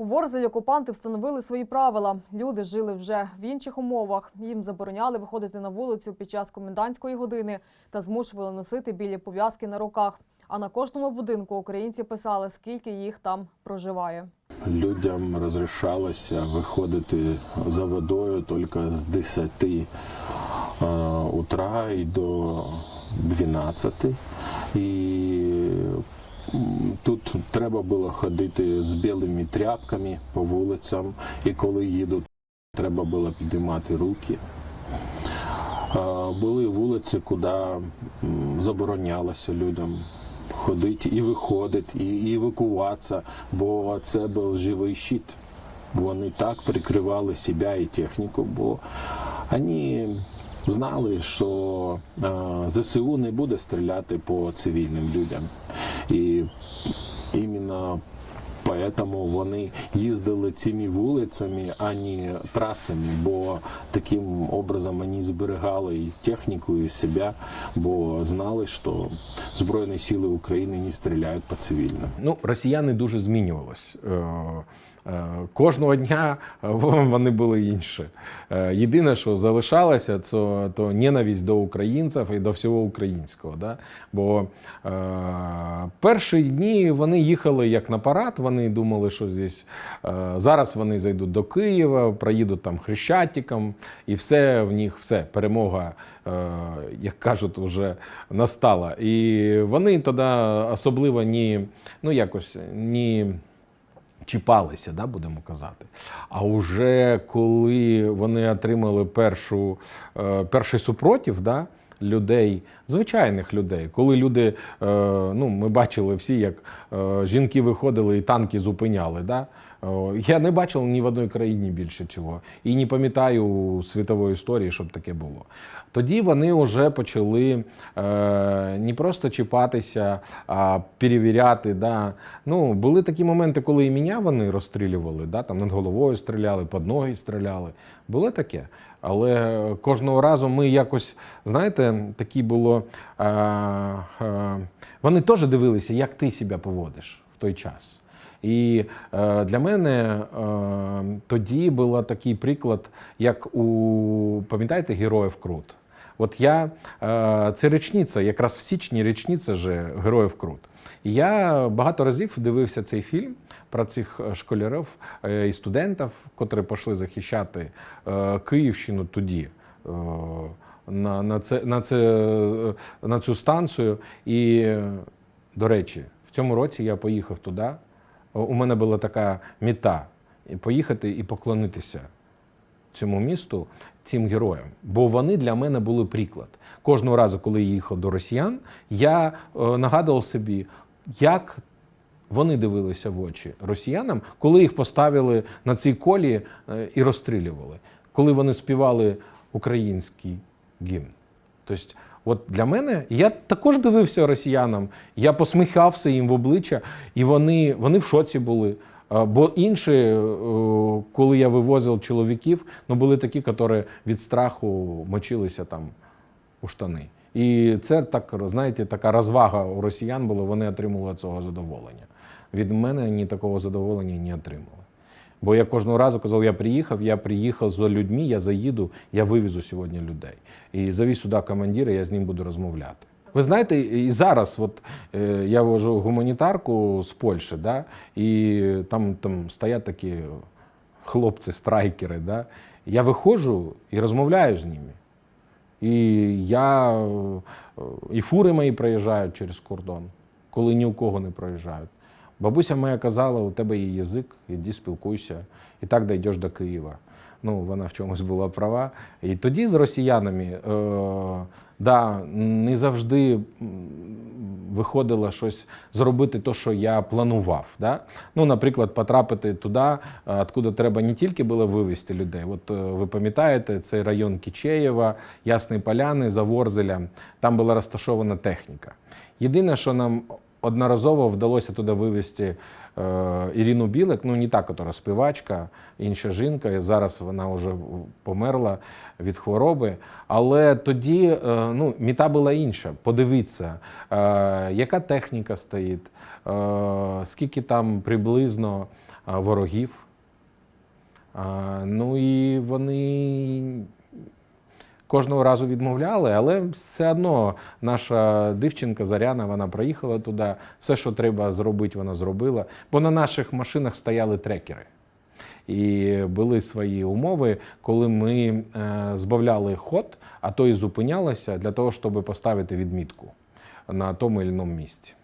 У Ворзелі окупанти встановили свої правила. Люди жили вже в інших умовах. Їм забороняли виходити на вулицю під час комендантської години та змушували носити білі пов'язки на руках. А на кожному будинку українці писали, скільки їх там проживає. Людям розрішалося виходити за водою тільки з 10 е, утра і до 12. І тут треба було ходити з білими тряпками по вулицям, і коли їдуть, треба було підіймати руки. Були вулиці, куди заборонялося людям ходити і виходити, і, евакуватися, бо це був живий щит. Вони так прикривали себе і техніку, бо вони знали, що ЗСУ не буде стріляти по цивільним людям. І іменно Поэтому вони їздили цими вулицями, а не трасами, бо таким образом вони зберігали і техніку, і себе, бо знали, що Збройні сили України не стріляють по цивільним. Ну, росіяни дуже змінювались. Кожного дня е, вони були інші. Е, Єдине, що залишалося, це то ненависть до українців і до всього українського. Да? Бо е, перші дні вони їхали як на парад, вони думали, що здесь, е, зараз вони зайдуть до Києва, проїдуть там Хрещатиком, і все в них, все, перемога, е, як кажуть, вже настала. І вони тоді особливо ні, ну якось ні чіпалися, да, будемо казати. А вже коли вони отримали першу, е, перший супротив, да, людей, звичайних людей, коли люди, е, ну, ми бачили всі, як е, жінки виходили і танки зупиняли. Да? О, Я не бачив ні в одній країні більше цього. І не пам'ятаю у світової історії, щоб таке було. Тоді вони вже почали е, не просто чіпатися, а перевіряти. Да. Ну, були такі моменти, коли і мене вони розстрілювали, да, там над головою стріляли, під ноги стріляли. Було таке. Але кожного разу ми якось, знаєте, такі було. Е, е, вони теж дивилися, як ти себе поводиш в той час. І е, для мене е, тоді був такий приклад, як у пам'ятаєте героїв Крут. От я е, це річниця, якраз в січні річниця же героїв Крут. І я багато разів дивився цей фільм про цих школярів е, і студентів, котрі пішли захищати е, Київщину тоді. е, На, на, це, на, це, е, на цю станцію. І, е, до речі, в цьому році я поїхав туди. У мене була така мета поїхати і поклонитися цьому місту, цим героям. Бо вони для мене були приклад. Кожного разу, коли я їхав до росіян, я е, нагадував собі, як вони дивилися в очі росіянам, коли їх поставили на цій колі е, і розстрілювали, коли вони співали український гімн. Тобто, от для мене я також дивився росіянам, я посміхався їм в обличчя, і вони, вони в шоці були. Бо інші, е, коли я вивозив чоловіків, ну були такі, які від страху мочилися там у штани. І це так, знаєте, така розвага у росіян була, вони отримували цього задоволення. Від мене ні такого задоволення не отримали. Бо я кожного разу казав, я приїхав, я приїхав з людьми, я заїду, я вивезу сьогодні людей. І завіз сюди командира, я з ним буду розмовляти. Ви знаєте, і зараз от, е, я вожу гуманітарку з Польщі, да, і там, там стоять такі хлопці-страйкери. Да, я виходжу і розмовляю з ними. І я, е, і фури мої проїжджають через кордон, коли ні у кого не проїжджають. Бабуся моя казала, у тебе є язик, іди спілкуйся, і так дійдеш до Києва. Ну, вона в чомусь була права. І тоді з росіянами, е, да, не завжди виходило щось зробити те, що я планував. Да? Ну, наприклад, потрапити туди, е, откуда треба не тільки було вивезти людей. От е, ви пам'ятаєте, цей район Кічеєва, Ясної Поляни, Заворзеля, там була розташована техніка. Єдине, що нам одноразово вдалося туди вивезти е, Ірину Білик, ну не та, яка співачка, інша жінка. Зараз вона вже померла від хвороби. Але тоді е, ну, мета була інша. Подивитися, е, яка техніка стоїть, е, скільки там приблизно. а, ворогів. А, Ну і вони кожного разу відмовляли, але все одно наша дівчинка Заряна, вона проїхала туди. Все, що треба зробити, вона зробила. Бо на наших машинах стояли трекери. І були свої умови, коли ми е, збавляли ход, а то і зупинялися для того, щоб поставити відмітку на тому чи іншому місці.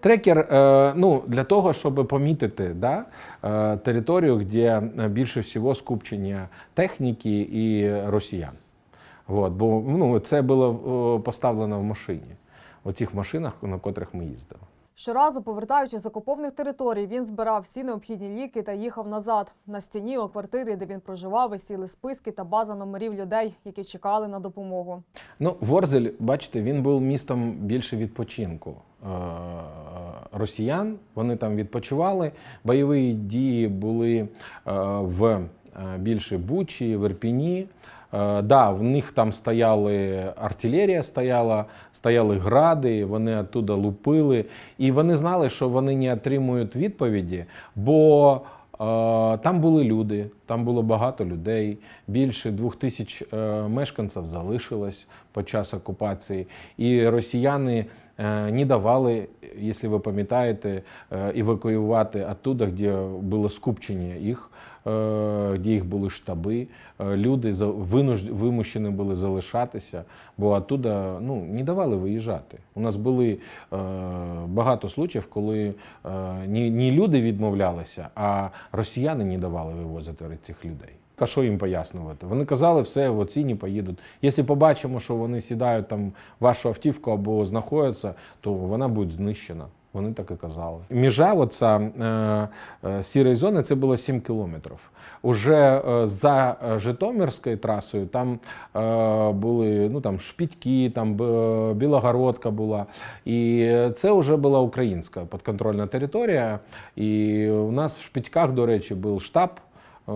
Трекер е, ну, для того, щоб помітити да, е, територію, де більше всього скупчення техніки і росіян. От, бо ну, це було поставлено в машині, у цих машинах, на котрих ми їздили. Щоразу, повертаючись з окупованих територій, він збирав всі необхідні ліки та їхав назад. На стіні у квартирі, де він проживав, висіли списки та база номерів людей, які чекали на допомогу. Ну, Ворзель, бачите, він був містом більше відпочинку. Е, Росіян вони там відпочивали. Бойові дії були е, в е, більше Бучі, в Ірпіні. Е, Да, в них там стояли артилерія, стояла, стояли гради, вони оттуда лупили. І вони знали, що вони не отримують відповіді, бо е, там були люди, там було багато людей. Більше двох тисяч е, мешканців залишилось під час окупації. І росіяни е, не давали, якщо ви пам'ятаєте, е, евакуювати оттуда, де було скупчення їх, е, де їх були штаби. Е, Люди вимушені були залишатися, бо оттуда ну, не давали виїжджати. У нас були е, багато случаїв, коли е, не люди відмовлялися, а росіяни не давали вивозити цих людей. А що їм пояснювати? Вони казали, все, оці не поїдуть. Якщо побачимо, що вони сідають там вашу автівку або знаходяться, то вона буде знищена. Вони так і казали. Межа оця е, е, сірої зони це було 7 кілометрів. Уже е, за е, Житомирською трасою там е, були ну, там, Шпітьки, там Б- Білогородка була. І це вже була українська підконтрольна територія. І у нас в Шпітьках, до речі, був штаб. Е,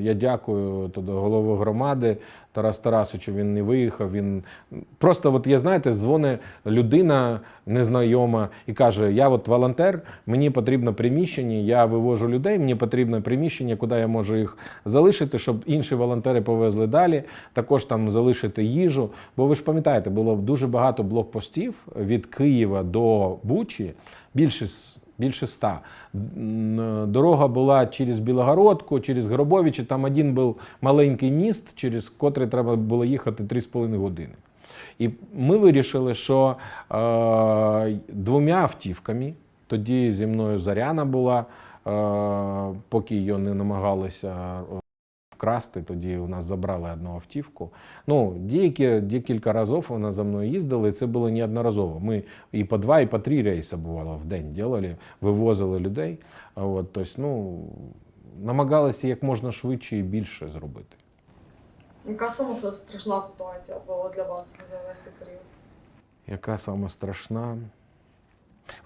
Я дякую тоді голову громади Тарас Тарасовичу. Він не виїхав. Він просто, от я знаєте, дзвонить людина незнайома і каже: Я от волонтер, мені потрібно приміщення, я вивожу людей, мені потрібно приміщення, куди я можу їх залишити, щоб інші волонтери повезли далі. Також там залишити їжу. Бо ви ж пам'ятаєте, було дуже багато блокпостів від Києва до Бучі. Більше с- більше ста. Дорога була через Білогородку, через Гробовичі. Там один був маленький міст, через котрий треба було їхати 3,5 години. І ми вирішили, що е, двома автівками, тоді зі мною Заряна була, е, поки її не намагалися вкрасти, тоді у нас забрали одну автівку. Ну, деякі, декілька разів вона за мною їздила, і це було неодноразово. Ми і по два, і по три рейси бувало в день делали, вивозили людей. От, тобто, ну, намагалися як можна швидше і більше зробити. Яка сама страшна ситуація була для вас за весь цей період? Яка сама страшна?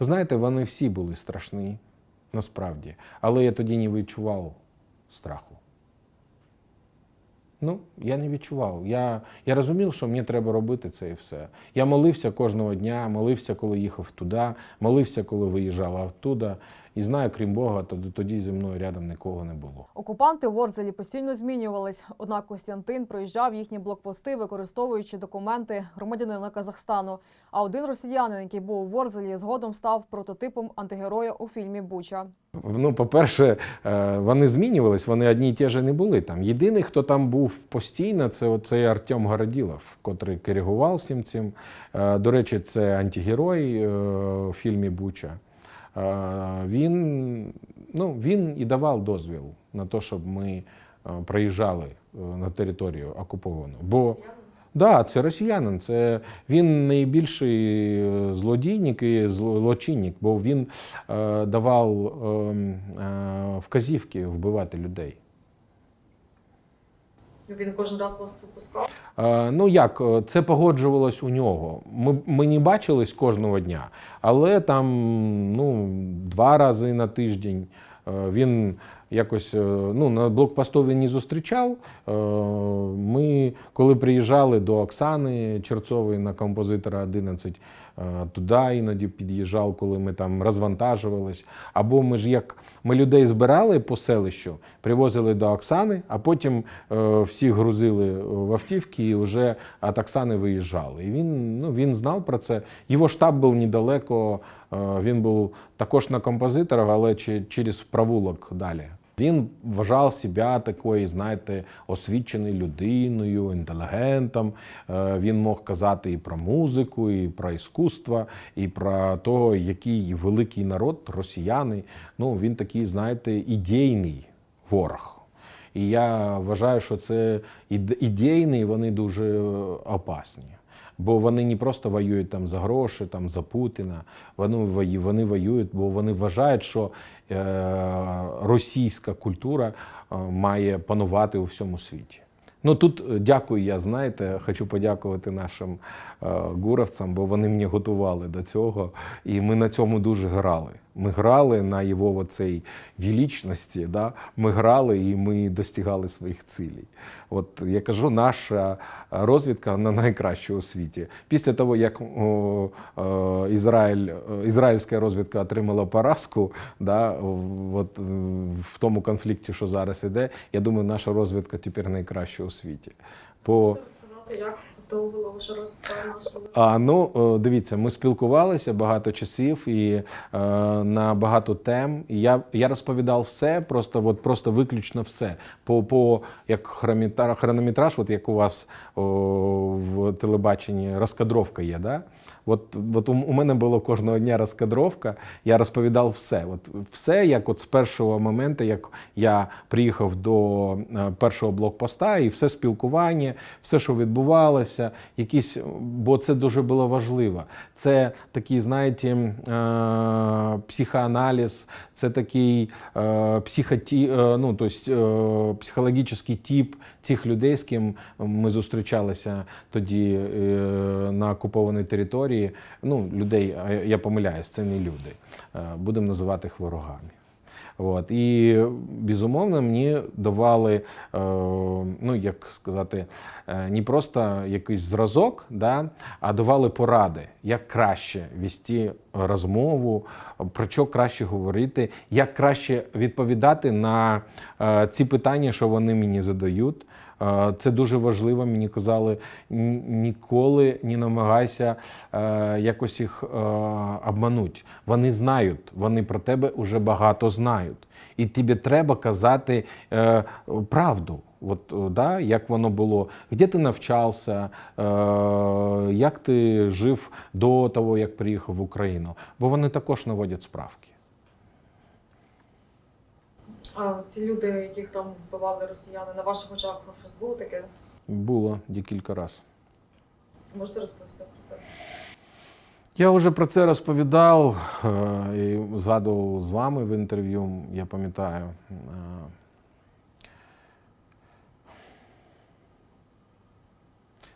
Ви знаєте, вони всі були страшні, насправді. Але я тоді не відчував страху. Ну, я не відчував. Я, я розумів, що мені треба робити це і все. Я молився кожного дня, молився, коли їхав туди, молився, коли виїжджав оттуда. І знаю, крім Бога, тоді, тоді зі мною рядом нікого не було. Окупанти у Ворзелі постійно змінювались. Однак Костянтин проїжджав їхні блокпости, використовуючи документи громадянина Казахстану. А один росіянин, який був у Ворзелі, згодом став прототипом антигероя у фільмі Буча. Ну, по-перше, е, вони змінювались, вони одні й ті ж не були там. Єдиний, хто там був постійно, це оцей Артем Городілов, котрий керував всім цим. Е, До речі, це антигерой е, у фільмі Буча. Він, ну, він і давав дозвіл на те, щоб ми е, проїжджали е, на територію окуповану. Бо Да, це росіянин. Це він найбільший е, злодійник і злочинник, бо він е, давав е, е, вказівки вбивати людей. Він кожен раз вас пропускав. Е, ну як, е, це погоджувалось у нього. Ми, ми не бачились кожного дня, але там ну, два рази на тиждень. Е, Він якось е, ну, на блокпосту він не зустрічав. Е, Ми, коли приїжджали до Оксани Черцової на композитора 11, е, туди іноді під'їжджав, коли ми там розвантажувались. Або ми ж як ми людей збирали по селищу, привозили до Оксани, а потім всіх грузили в автівки і вже від Оксани виїжджали. І він, ну, він знав про це. Його штаб був недалеко, він був також на композиторах, але через провулок далі. Він вважав себе такою, знаєте, освіченою людиною, інтелігентом. Е, Він мог казати і про музику, і про іскусство, і про того, який великий народ, росіяни. Ну, він такий, знаєте, ідейний ворог. І я вважаю, що це іде- ідейні, вони дуже опасні. Бо вони не просто воюють там за гроші, там за Путіна. Вони вони воюють, бо вони вважають, що е, російська культура е, має панувати у всьому світі. Ну тут е, дякую, я знаєте, хочу подякувати нашим е, гуровцям, бо вони мені готували до цього, і ми на цьому дуже грали. Ми грали на його оцей величності, да? ми грали і ми достигали своїх цілей. От я кажу, наша розвідка вона найкраща у світі. Після того, як о, о, Ізраїль, ізраїльська розвідка отримала поразку, да, от, в тому конфлікті, що зараз іде, я думаю, наша розвідка тепер найкраща у світі. По... Як довго вже нашу? А ну е, дивіться, ми спілкувалися багато часів і е, на багато тем. І я, я розповідав все, просто от просто виключно все. По, по як хронометра- хронометраж, от як у вас о, в телебаченні розкадровка є, да? От, от у, мене було кожного дня розкадровка, я розповідав все. От все, як от з першого моменту, як я приїхав до е, першого блокпоста, і все спілкування, все, що відбувалося, якісь, бо це дуже було важливо. Це такий, знаєте, е, психоаналіз, це такий е, психоті, ну, то есть, е, психологічний тип цих людей, з ким ми зустрічалися тоді на окупованій території. Ну, людей, я помиляюсь, це не люди. Е, Будемо називати їх ворогами. От. І безумовно мені давали, е, ну як сказати, е, не просто якийсь зразок, да, а давали поради, як краще вести розмову, про що краще говорити, як краще відповідати на ці питання, що вони мені задають. Це дуже важливо. Мені казали, ніколи не намагайся е, якось їх е, обманути. Вони знають, вони про тебе вже багато знають. І тобі треба казати е, правду. От, да, як воно було, де ти навчався, як ти жив до того, як приїхав в Україну. Бо вони також наводять справки. А ці люди, яких там вбивали росіяни, на ваших очах щось було таке? Було декілька разів. Можете розповісти про це? Я вже про це розповідав е, і згадував з вами в інтерв'ю, я пам'ятаю. Е,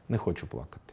Не хочу плакати.